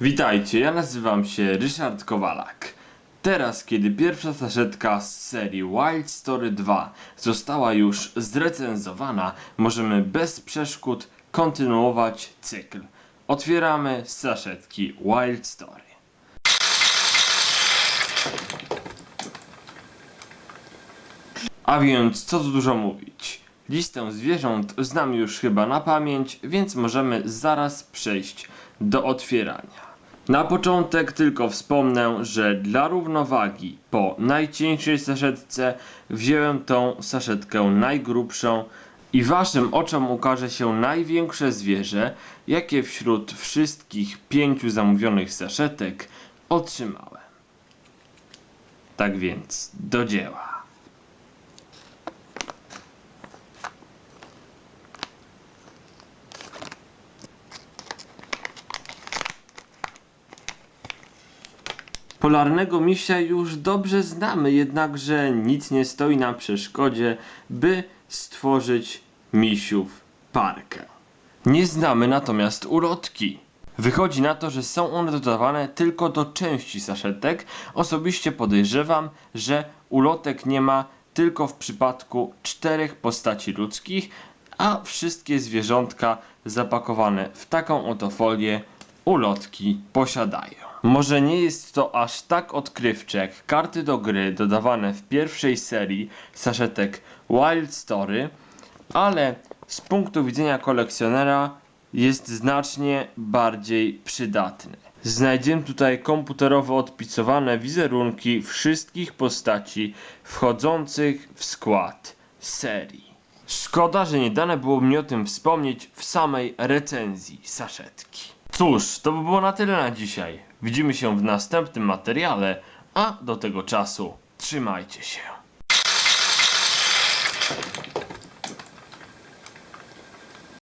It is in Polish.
Witajcie, ja nazywam się Ryszard Kowalak. Teraz, kiedy pierwsza saszetka z serii Wild Story 2 została już zrecenzowana, możemy bez przeszkód kontynuować cykl. Otwieramy saszetki Wild Story. A więc co tu dużo mówić. Listę zwierząt znam już chyba na pamięć, więc możemy zaraz przejść do otwierania. Na początek tylko wspomnę, że dla równowagi po najcieńszej saszetce wziąłem tą saszetkę najgrubszą i waszym oczom ukaże się największe zwierzę, jakie wśród wszystkich pięciu zamówionych saszetek otrzymałem. Tak więc do dzieła. Polarnego misia już dobrze znamy, jednakże nic nie stoi na przeszkodzie, by stworzyć misiów parkę. Nie znamy natomiast ulotki. Wychodzi na to, że są one dodawane tylko do części saszetek. Osobiście podejrzewam, że ulotek nie ma tylko w przypadku czterech postaci ludzkich, a wszystkie zwierzątka zapakowane w taką oto folię ulotki posiadają. Może nie jest to aż tak odkrywcze jak karty do gry dodawane w pierwszej serii saszetek Wild Story, ale z punktu widzenia kolekcjonera jest znacznie bardziej przydatny. Znajdziemy tutaj komputerowo odpisowane wizerunki wszystkich postaci wchodzących w skład serii. Szkoda, że nie dane było mi o tym wspomnieć w samej recenzji saszetki. Cóż, to by było na tyle na dzisiaj. Widzimy się w następnym materiale, a do tego czasu trzymajcie się.